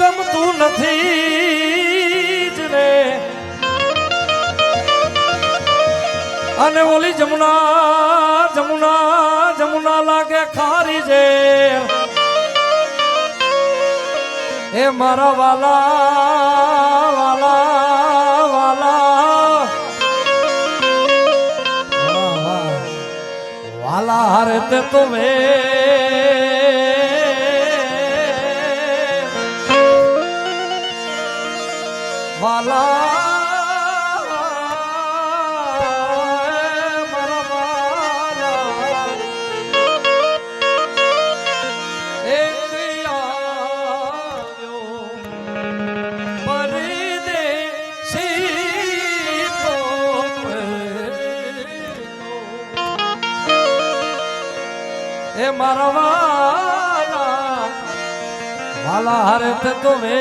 ગમતું નથી જ રે અને ઓલી જમુના જમુના જમુના લાગે ખારી છે એ મારા વાલા વાલા વાલા. વાલા હારે તે તો વે વાલા હારે તે તો વે.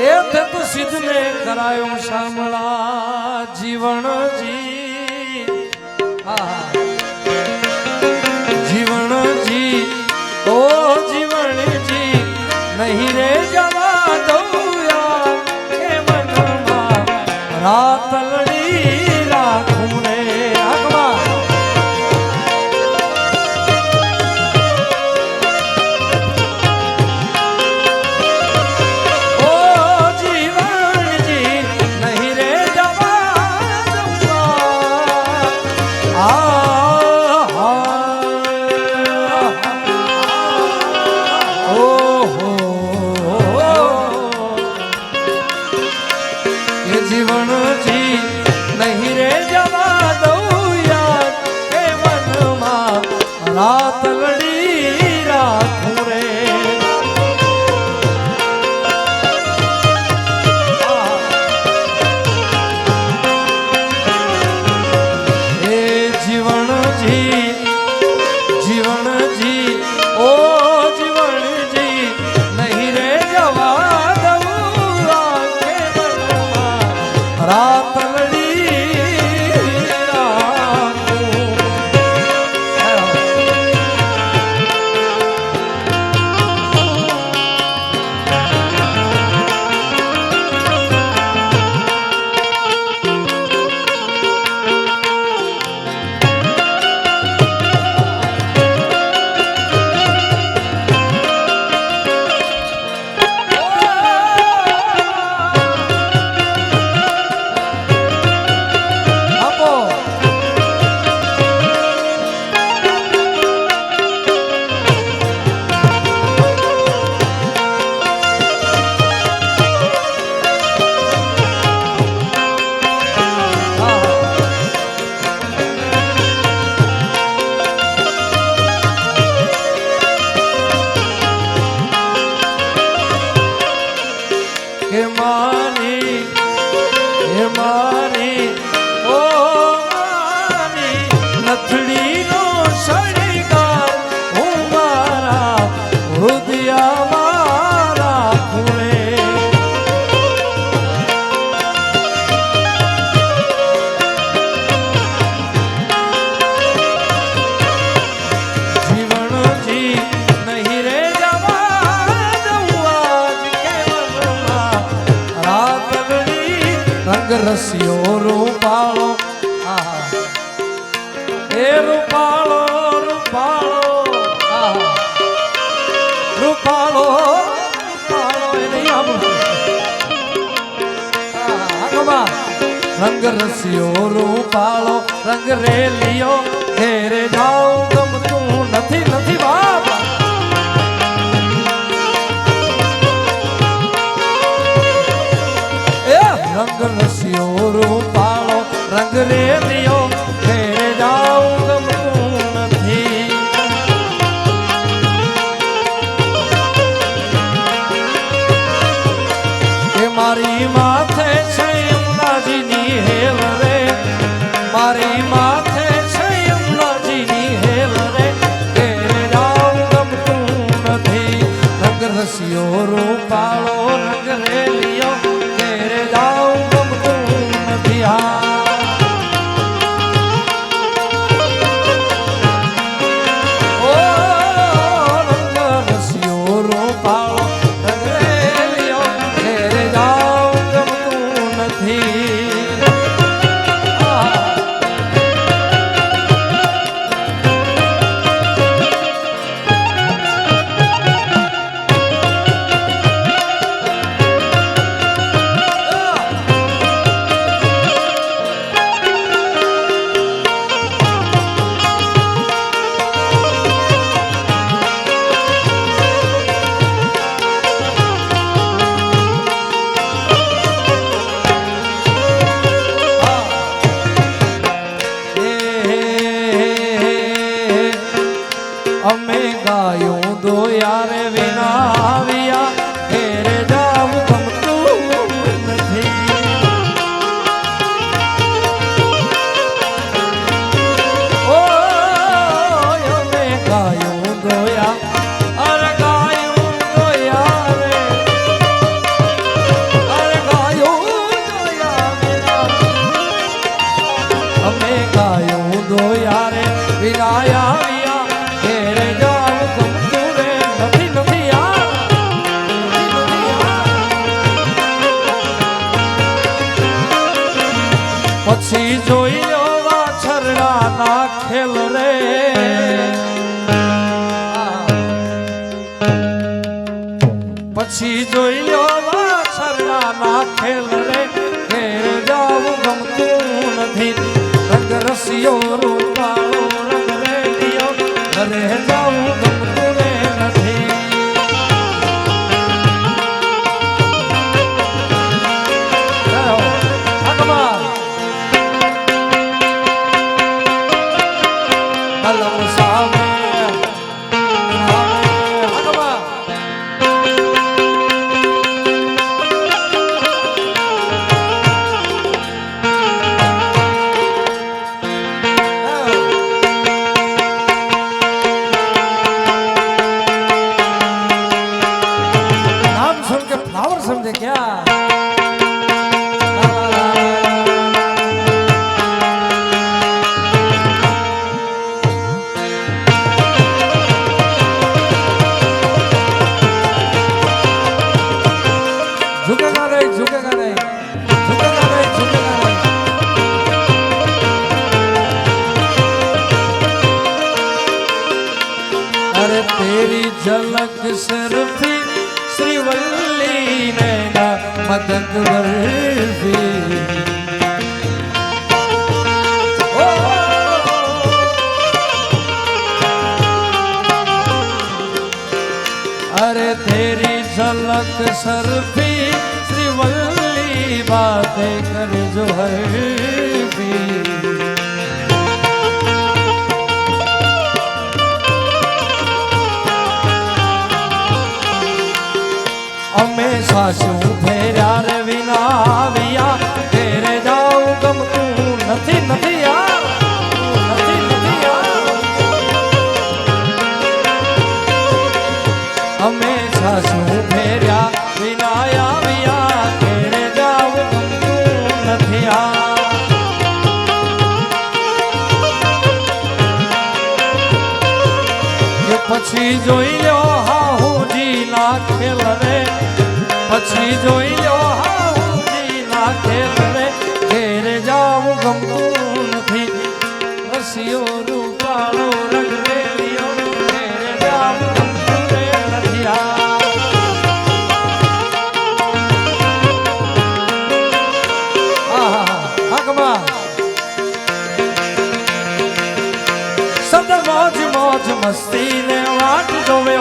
એ તે તો સિદ્ધને કરાયો શામળા જીવણજી રસિયો રૂપાળો આહા. એ રૂપાળો રૂપાળો. રૂપાળો. રંગ રસિયો રૂપાળો રંગ રેલિયો, ઘેરે જાઉં ગમતું નથી નથી બાપા રંગ રેલિયો ઘેરે જાઉં ગમતું નથી કે મારી માથે છે અંબાજીની હેલ મદદ વરસે અરે તેરી ઝલક સરફી શ્રી વલ્લી બાતે કરજો હરફી અમે સાસુ ફેર વિના આવ્યા. ઘેરે જાઉં ગમતું નથી નથી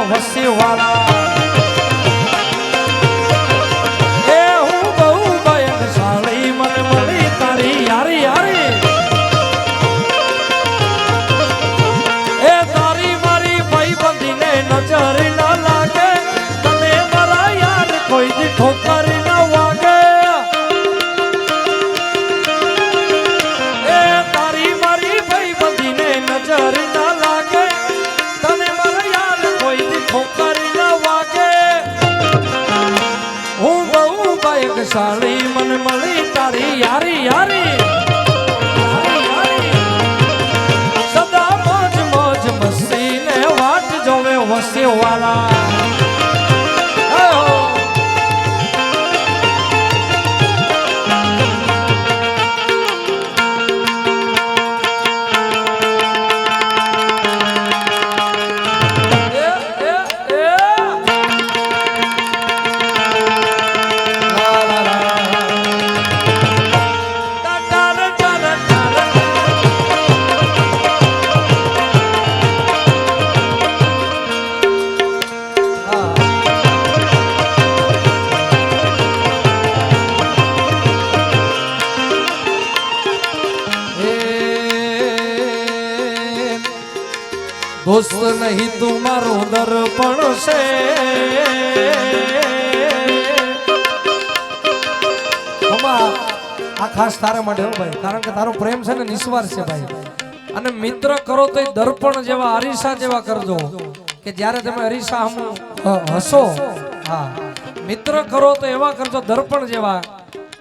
જોવે વસી ભાગ્યશાળી મન મળી તારી યારી યારી. સદા મોજ મોજ મસ્તી ને વાટ જોવે વસે વાલા દોસ્ત નહીં તું મારું દર્પણ છે. આ ખાસ તારા માટે હો ભાઈ, કારણ કે તારો પ્રેમ છે ને નિસ્વાર છે ભાઈ. અને મિત્ર કરો તો દર્પણ જેવા, અરીસા જેવા કરજો. કે જ્યારે તમે અરીસા હમ હસો, હા. મિત્ર કરો તો એવા કરજો, દર્પણ જેવા.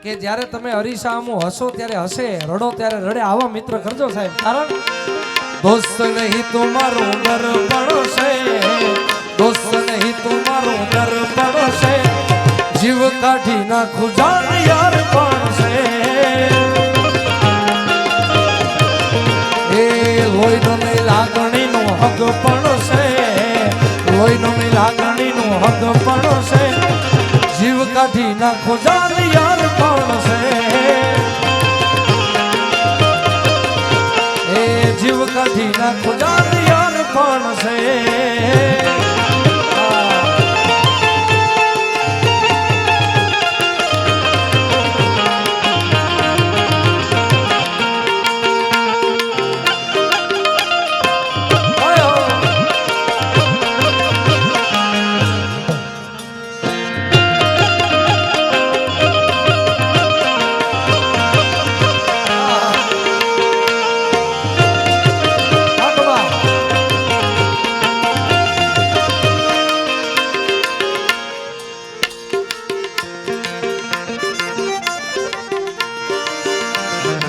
કે જ્યારે તમે અરીસા હમ હસો ત્યારે હસે, રડો ત્યારે રડે, આવા મિત્ર કરજો સાહેબ. કારણ દોસ્ત નહીં તું મારું ઘર પડશે. દોસ્ત નહીં મારું ઘર પડશે. જીવ કાઢી નાખું જાણ યાર પડશે એ લોહીનો લાગણી નો હક પડશે. લોહીનો લાગણી લાગણીનો હક પડશે. જીવ કાઢી નાખું જાણ યાર પડશે જીવ કાઢી નાખો જાન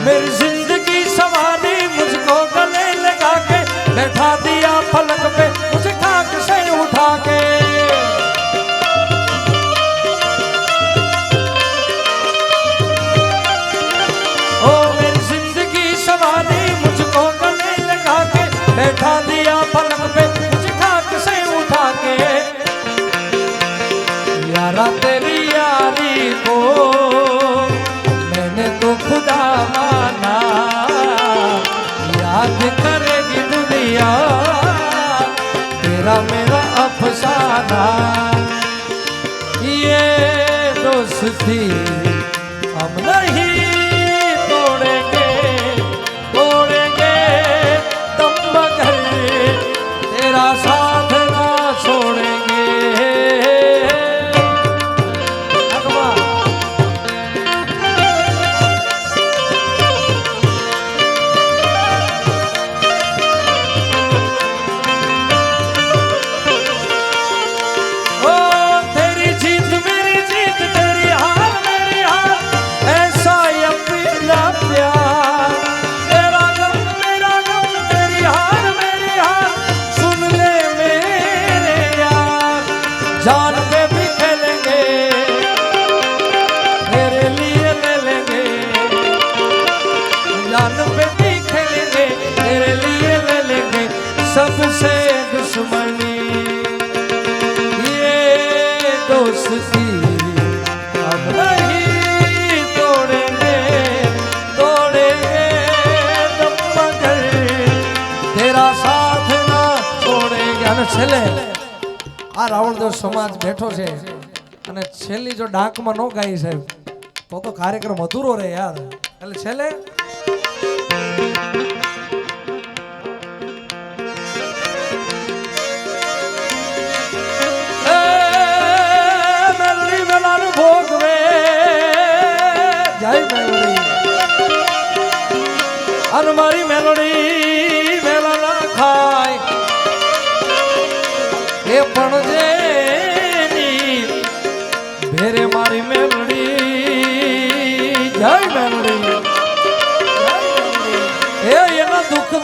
Mersin ના એ દોસ્તી અમને રાવણદેવ જ બેઠો છે. અને છેલ્લી જો ડાકમાં ન ગાઈ સાહેબ તો તો કાર્યક્રમ અધૂરો રહે યાર. એટલે છેલ્લે અને મારી મેલડી મેલા ના ખાય. એ પણ જેની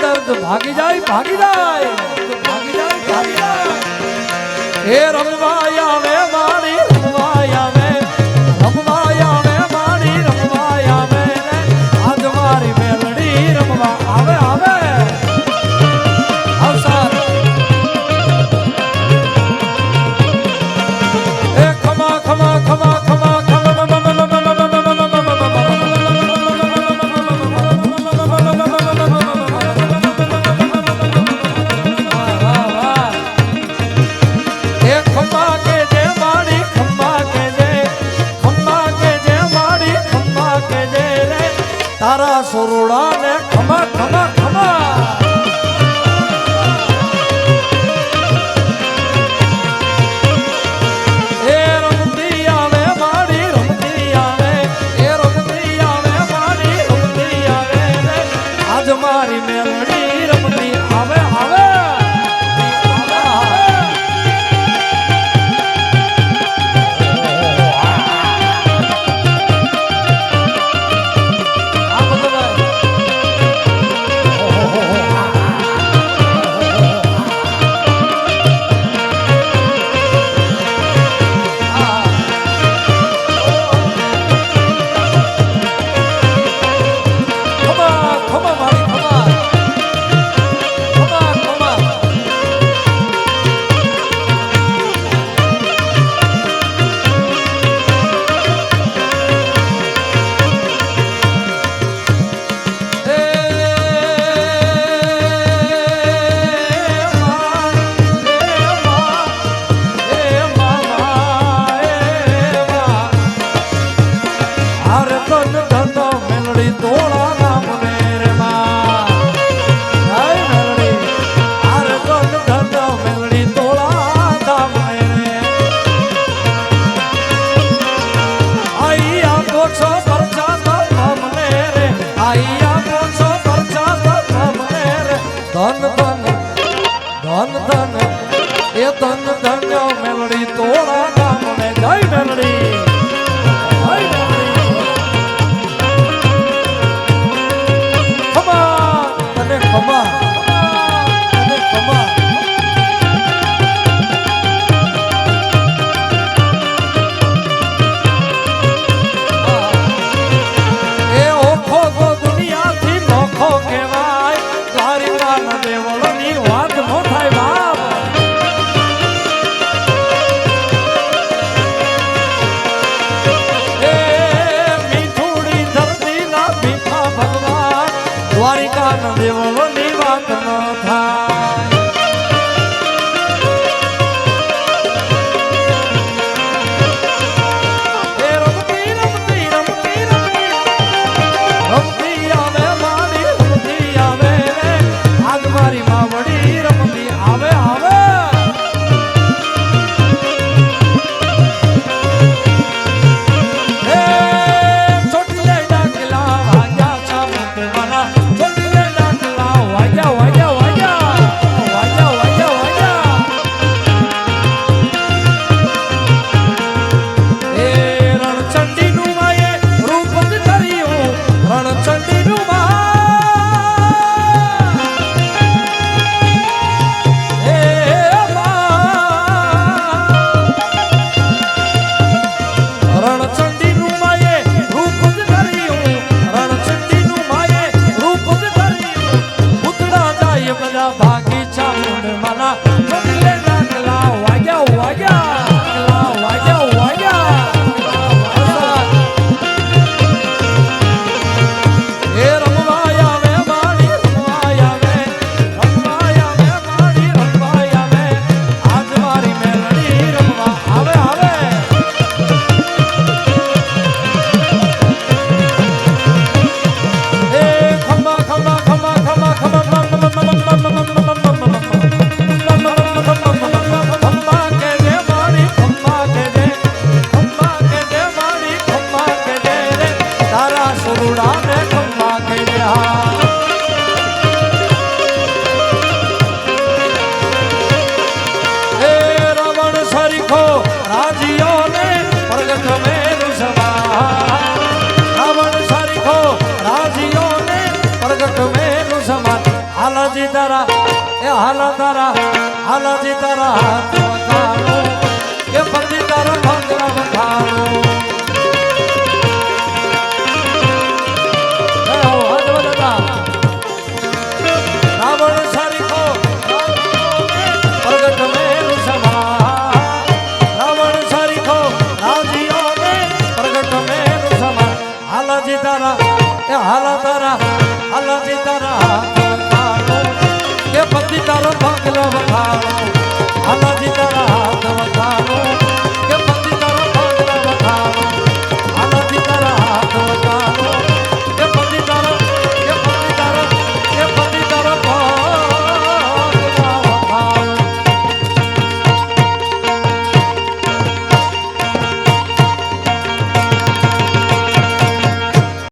દર્દ ભાગી જાય ભાગી જાય. ભાગી જાય ભાગી જાય. એ રમવાય સુરડા ને ખમા ખમા Murat